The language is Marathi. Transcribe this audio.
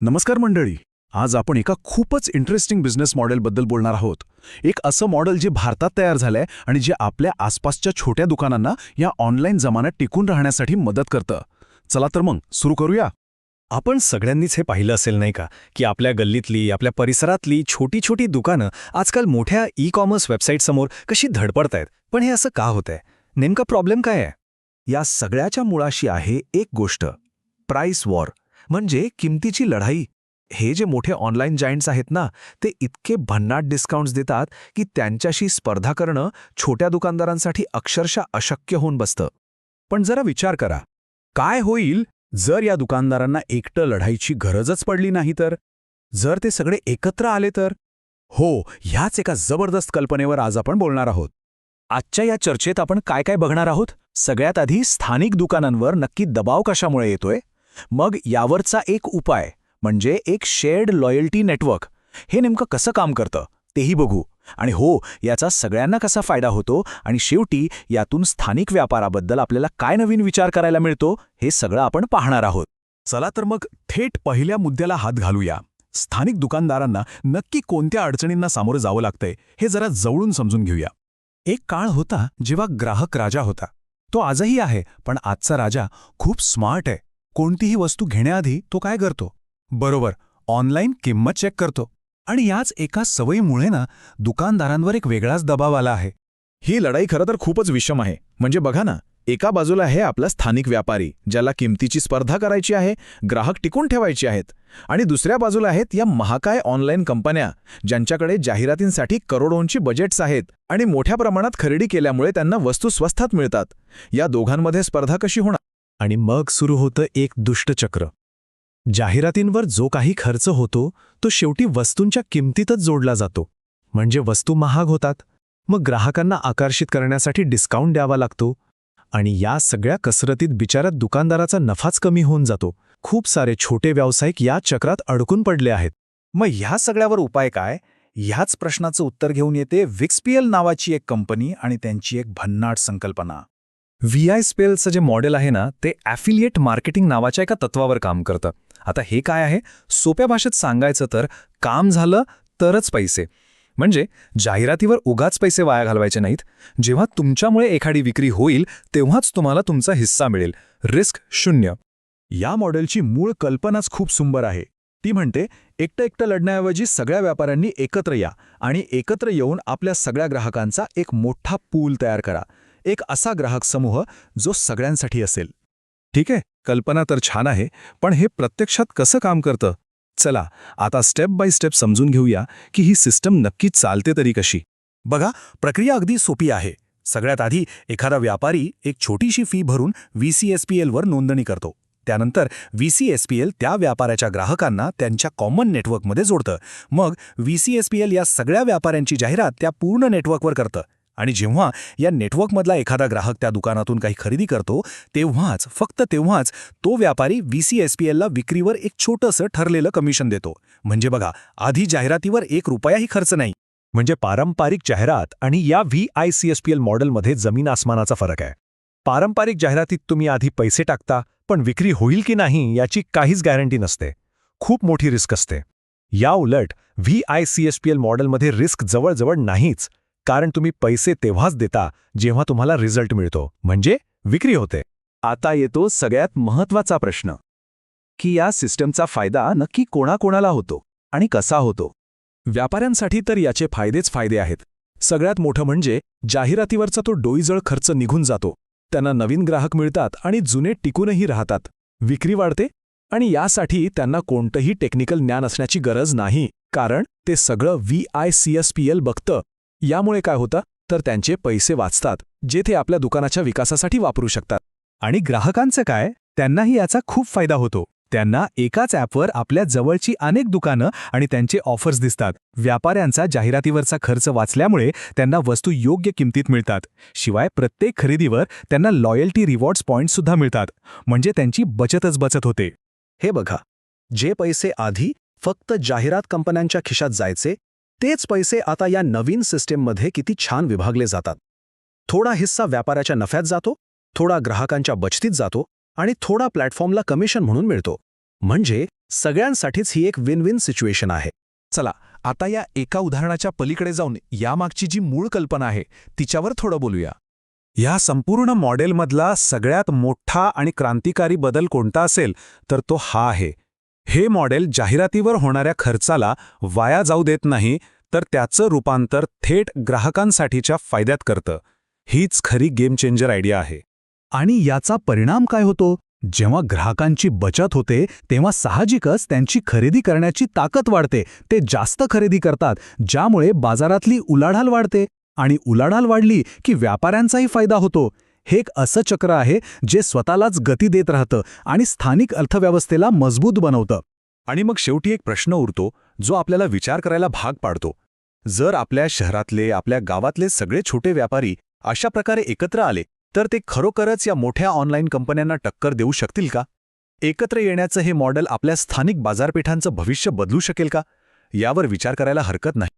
नमस्कार मंडळी. आज आपण एका खूपच इंटरेस्टिंग बिझनेस मॉडेलबद्दल बोलणार आहोत. एक असं मॉडेल जे भारतात तयार झालंय आणि जे आपल्या आसपासच्या छोट्या दुकानांना या ऑनलाईन जमान्यात टिकून राहण्यासाठी मदत करतं. चला तर मग सुरू करूया. आपण सगळ्यांनीच हे पाहिलं असेल नाही का की आपल्या गल्लीतली आपल्या परिसरातली छोटी छोटी दुकानं आजकाल मोठ्या ई कॉमर्स वेबसाईटसमोर कशी धडपडतायत. पण हे असं का होतंय? नेमका प्रॉब्लेम काय आहे? या सगळ्याच्या मुळाशी आहे एक गोष्ट. प्राइस वॉर म्हणजे किमतीची लढाई. हे जे मोठे ऑनलाईन जायंट्स आहेत ना ते इतके भन्नाट डिस्काउंट्स देतात की त्यांच्याशी स्पर्धा करणं छोट्या दुकानदारांसाठी अक्षरशः अशक्य होऊन बसतं. पण जरा विचार करा. काय होईल जर या दुकानदारांना एकटं लढाईची गरजच पडली नाही तर? जर ते सगळे एकत्र आले तर? हो ह्याच एका जबरदस्त कल्पनेवर आज आपण बोलणार आहोत. आजच्या या चर्चेत आपण काय काय बघणार आहोत? सगळ्यात आधी स्थानिक दुकानांवर नक्की दबाव कशामुळे येतोय? मग यावरचा एक उपाय म्हणजे एक शेअर्ड लॉयल्टी नेटवर्क हे नेमकं कसं काम करतं तेही बघू. आणि हो याचा सगळ्यांना कसा फायदा होतो आणि शेवटी यातून स्थानिक व्यापाराबद्दल आपल्याला काय नवीन विचार करायला मिळतो हे सगळं आपण पाहणार आहोत. चला तर मग थेट पहिल्या मुद्द्याला हात घालूया. स्थानिक दुकानदारांना नक्की कोणत्या अडचणींना सामोरं जावं लागतंय हे जरा जवळून समजून घेऊया. एक काळ होता जेव्हा ग्राहक राजा होता. तो आजही आहे पण आजचा राजा खूप स्मार्ट आहे. कोणतीही वस्तू घेण्याआधी तो काय करतो? बरोबर ऑनलाईन किंमत चेक करतो. आणि याच एका सवयीमुळे ना दुकानदारांवर एक वेगळाच दबाव आला आहे. ही लढाई खरं तर खूपच विषम आहे. म्हणजे बघा ना एका बाजूला आहे आपला स्थानिक व्यापारी ज्याला किमतीची स्पर्धा करायची आहे ग्राहक टिकून ठेवायचे आहेत. आणि दुसऱ्या बाजूला आहेत या महाकाय ऑनलाईन कंपन्या ज्यांच्याकडे जाहिरातींसाठी करोडोंची बजेट्स आहेत आणि मोठ्या प्रमाणात खरेदी केल्यामुळे त्यांना वस्तू स्वस्तात मिळतात. या दोघांमध्ये स्पर्धा कशी होणार? आणि मग सुरू होतं एक दुष्टचक्र. जाहिरातींवर जो काही खर्च होतो तो शेवटी वस्तूंच्या किमतीतच जोडला जातो. म्हणजे वस्तू महाग होतात मग ग्राहकांना आकर्षित करण्यासाठी डिस्काउंट द्यावा लागतो आणि या सगळ्या कसरतीत बिचारात दुकानदाराचा नफाच कमी होऊन जातो. खूप सारे छोटे व्यावसायिक या चक्रात अडकून पडले आहेत. मग ह्या सगळ्यावर उपाय काय? ह्याच प्रश्नाचं उत्तर घेऊन येते विक्सपीएल नावाची एक कंपनी आणि त्यांची एक भन्नाट संकल्पना. व्ही आय स्पेलचं जे मॉडेल आहे ना ते ॲफिलिएट मार्केटिंग नावाच्या एका तत्वावर काम करतं. आता हे काय आहे? सोप्या भाषेत सांगायचं तर काम झालं तरच पैसे. म्हणजे जाहिरातीवर उगाच पैसे वाया घालवायचे नाहीत. जेव्हा तुमच्यामुळे एखादी विक्री होईल तेव्हाच तुम्हाला तुमचा हिस्सा मिळेल. रिस्क शून्य. या मॉडेलची मूळ कल्पनाच खूप सुंदर आहे. ती म्हणते एकटं एकटं लढण्याऐवजी सगळ्या व्यापाऱ्यांनी एकत्र या आणि एकत्र येऊन आपल्या सगळ्या ग्राहकांचा एक मोठा पूल तयार करा. एक असा ग्राहक समूह जो सगळ्यांसाठी असेल. ठीक आहे कल्पना तर छान आहे पण हे प्रत्यक्षात कसं काम करतं? चला आता स्टेप बाय स्टेप समजून घेऊया की ही सिस्टम नक्की चालते तरी कशी. बघा प्रक्रिया अगदी सोपी आहे. सगळ्यात आधी एखादा व्यापारी एक छोटीशी फी भरून व्ही सी एस पी एलवर नोंदणी करतो. त्यानंतर V C S P L त्या व्यापाऱ्याच्या ग्राहकांना त्यांच्या कॉमन नेटवर्कमध्ये जोडतं. मग V C S P L या सगळ्या व्यापाऱ्यांची जाहिरात त्या पूर्ण नेटवर्कवर करतं. आणि जेव्हा या नेटवर्कमधला एखादा ग्राहक त्या दुकानातून काही खरेदी करतो तेव्हाच फक्त तेव्हाच तो व्यापारी व्ही सी एस पी एलला विक्रीवर एक छोटंसं ठरलेलं कमिशन देतो. म्हणजे बघा आधी जाहिरातीवर एक रुपयाही खर्च नाही. म्हणजे पारंपरिक जाहिरात आणि या V I C S P L मॉडेलमध्ये जमीन आसमानाचा फरक आहे. पारंपरिक जाहिरातीत तुम्ही आधी पैसे टाकता पण विक्री होईल की नाही याची काहीच गॅरंटी नसते. खूप मोठी रिस्क असते. या उलट V I C S P L मॉडेलमध्ये रिस्क जवळजवळ नाहीच. कारण तुम्ही पैसे तेव्हाच देता जेव्हा तुम्हाला रिझल्ट मिळतो. म्हणजे विक्री होते. आता येतो सगळ्यात महत्त्वाचा प्रश्न. की या सिस्टमचा फायदा नक्की कोणाकोणाला होतो आणि कसा होतो? व्यापाऱ्यांसाठी तर याचे फायदेच फायदे आहेत. सगळ्यात मोठं म्हणजे जाहिरातीवरचा तो डोईजळ खर्च निघून जातो. त्यांना नवीन ग्राहक मिळतात आणि जुने टिकूनही राहतात. विक्री वाढते आणि यासाठी त्यांना कोणतंही टेक्निकल ज्ञान असण्याची गरज नाही. कारण ते सगळं V I C S P L बघतं यामुळे काय होतं? तर त्यांचे पैसे वाचतात जे ते आपल्या दुकानाच्या विकासासाठी वापरू शकतात. आणि ग्राहकांचं काय? त्यांनाही याचा खूप फायदा होतो. त्यांना एकाच ॲपवर आपल्या जवळची अनेक दुकानं आणि त्यांचे ऑफर्स दिसतात. व्यापाऱ्यांचा जाहिरातीवरचा खर्च वाचल्यामुळे त्यांना वस्तू योग्य किमतीत मिळतात. शिवाय प्रत्येक खरेदीवर त्यांना लॉयल्टी रिवॉर्ड्स पॉईंटसुद्धा मिळतात. म्हणजे त्यांची बचतच बचत होते. हे बघा. जे पैसे आधी फक्त जाहिरात कंपन्यांच्या खिशात जायचे तेच पैसे आता या नवीन सिस्टीममध्ये किती छान विभागले जातात. थोडा हिस्सा व्यापाऱ्याच्या नफ्यात जातो थोडा ग्राहकांच्या बचतीत जातो आणि थोडा प्लॅटफॉर्मला कमिशन म्हणून मिळतो. म्हणजे सगळ्यांसाठीच ही एक विन विन सिच्युएशन आहे. चला आता या एका उदाहरणाच्या पलीकडे जाऊन यामागची जी मूळ कल्पना आहे तिच्यावर थोडं बोलूया. या संपूर्ण मॉडेलमधला सगळ्यात मोठा आणि क्रांतिकारी बदल कोणता असेल तर तो हा आहे. हे मॉडेल जाहिरातीवर होणाऱ्या खर्चाला वाया जाऊ देत नाही तर त्याचं रूपांतर थेट ग्राहकांसाठीच्या फायद्यात करतं. हीच खरी गेम चेंजर आयडिया आहे. आणि याचा परिणाम काय होतो? जेव्हा ग्राहकांची बचत होते तेव्हा साहजिकच त्यांची खरेदी करण्याची ताकद वाढते. ते जास्त खरेदी करतात ज्यामुळे बाजारातली उलाढाल वाढते. आणि उलाढाल वाढली की व्यापाऱ्यांचाही फायदा होतो. हे एक असं चक्र आहे जे स्वतःलाच गती देत राहतं आणि स्थानिक अर्थव्यवस्थेला मजबूत बनवतं. आणि मग शेवटी एक प्रश्न उरतो जो आपल्याला विचार करायला भाग पाडतो. जर आपल्या शहरातले आपल्या गावातले सगळे छोटे व्यापारी अशा प्रकारे एकत्र आले तर ते खरोखरच या मोठ्या ऑनलाईन कंपन्यांना टक्कर देऊ शकतील का? एकत्र येण्याचं हे मॉडेल आपल्या स्थानिक बाजारपेठांचं भविष्य बदलू शकेल का? यावर विचार करायला हरकत नाही.